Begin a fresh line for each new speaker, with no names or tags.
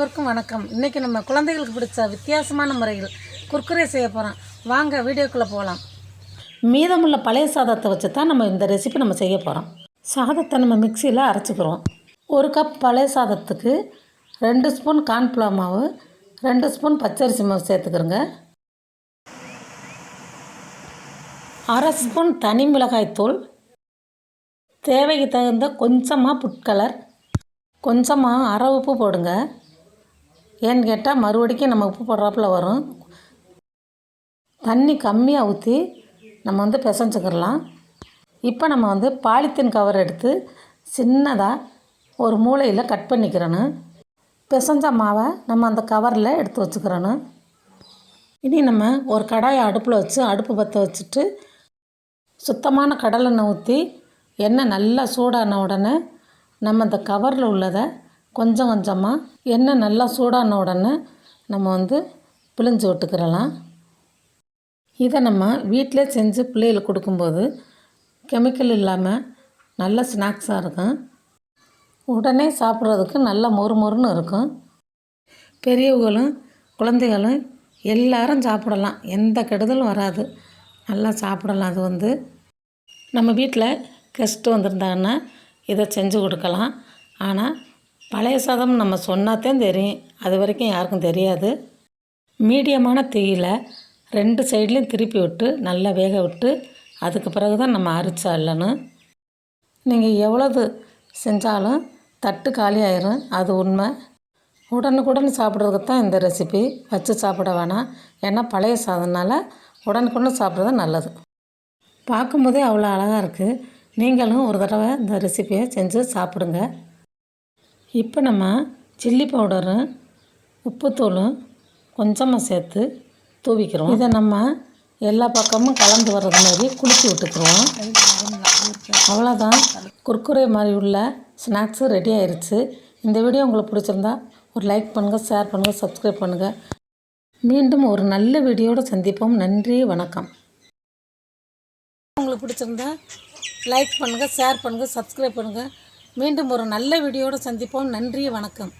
அனைவருக்கும் வணக்கம். இன்றைக்கி நம்ம குழந்தைகளுக்கு பிடிச்ச வித்தியாசமான முறையில் குர்குரே செய்ய போகிறோம் வாங்க வீடியோக்குள்ளே போகலாம் மீதமுள்ள பழைய சாதத்தை வச்சு தான் நம்ம இந்த ரெசிபி நம்ம செய்ய போகிறோம் சாதத்தை நம்ம மிக்சியில் அரைச்சிக்கிறோம். ஒரு கப் பழைய சாதத்துக்கு ரெண்டு ஸ்பூன் கார்ன்ஃப்ளவர் மாவு ரெண்டு ஸ்பூன் பச்சரிசி மாவு சேர்த்துக்கிறோங்க. அரை ஸ்பூன் தனி மிளகாய் தூள். தேவைக்கு தகுந்த கொஞ்சமாக புட் கலர் கொஞ்சமாக அரை உப்பு போடுங்க. ஏன்னு கேட்டால் மறுபடிக்கும் நம்ம உப்பு போடுறாப்புல வரும். தண்ணி கம்மியாக ஊற்றி நம்ம வந்து பிசைஞ்சுக்கிடலாம் இப்போ நம்ம வந்து பாலித்தீன் கவர் எடுத்து சின்னதாக ஒரு மூலையில் கட் பண்ணிக்கிறணும். பிசைஞ்ச மாவை நம்ம அந்த கவரில் எடுத்து வச்சுக்கிறணும். இனி நம்ம ஒரு கடாயை அடுப்பில் வச்சு அடுப்பு பற்ற வச்சுட்டு சுத்தமான கடலெண்ணெய் ஊற்றி எண்ணெய் நல்லா சூடான உடனே நம்ம அந்த கவரில் உள்ளதை கொஞ்சம் கொஞ்சமாக எண்ணெய் நல்லா சூடான உடனே நம்ம வந்து பிழிஞ்சு விட்டுக்கிறலாம். இதை நம்ம வீட்டிலே செஞ்சு பிள்ளைகளுக்கு கொடுக்கும்போது கெமிக்கல் இல்லாமல் நல்ல ஸ்நாக்ஸாக இருக்கும். உடனே சாப்பிட்றதுக்கு நல்ல மொறு மொறுன்னு இருக்கும். பெரியவங்களும் குழந்தைகளும் எல்லாரும் சாப்பிடலாம். எந்த கெடுதலும் வராது. நல்லா சாப்பிடலாம். அது வந்து நம்ம வீட்டில் கெஸ்ட்டு வந்திருந்தாங்கன்னா இதை செஞ்சு கொடுக்கலாம். ஆனால் பழைய சாதம் நம்ம சொன்னாதான் தெரியும். அது வரைக்கும் யாருக்கும் தெரியாது. மீடியமான தீயில் ரெண்டு சைட்லேயும் திருப்பி விட்டு நல்லா வேக விட்டு அதுக்கு பிறகு தான் நம்ம அரிச்சு நீங்கள் எவ்வளவு செஞ்சாலும் தட்டு காலி ஆயிரும் அது உண்மை. உடனுக்குடன் சாப்பிட்றதுக்கு தான் இந்த ரெசிபி வச்சு சாப்பிட வேணாம். ஏன்னா பழைய சாதம்னால உடனுக்குடன் சாப்பிட்றது நல்லது. பார்க்கும்போதே அவ்வளோ அழகாக இருக்குது நீங்களும் ஒரு தடவை இந்த ரெசிபியை செஞ்சு சாப்பிடுங்க. இப்போ நம்ம சில்லி பவுடரும் உப்புத்தூளும் கொஞ்சமாக சேர்த்து தூவிக்கிறோம். இதை நம்ம எல்லா பக்கமும் கலந்து வர்றது மாதிரி குளிச்சு விட்டுக்குருவோம் அவ்வளோதான். குர்குரே மாதிரி உள்ள ஸ்நாக்ஸு ரெடி ஆயிடுச்சு இந்த வீடியோ உங்களுக்கு பிடிச்சிருந்தா ஒரு லைக் பண்ணுங்கள் ஷேர் பண்ணுங்கள் சப்ஸ்கிரைப் பண்ணுங்கள் மீண்டும் ஒரு நல்ல வீடியோடு சந்திப்போம். நன்றி வணக்கம். உங்களுக்கு பிடிச்சிருந்தா லைக் பண்ணுங்கள் ஷேர் பண்ணுங்கள் சப்ஸ்கிரைப் பண்ணுங்கள் மீண்டும் ஒரு நல்ல வீடியோடு சந்திப்போம். நன்றி வணக்கம்.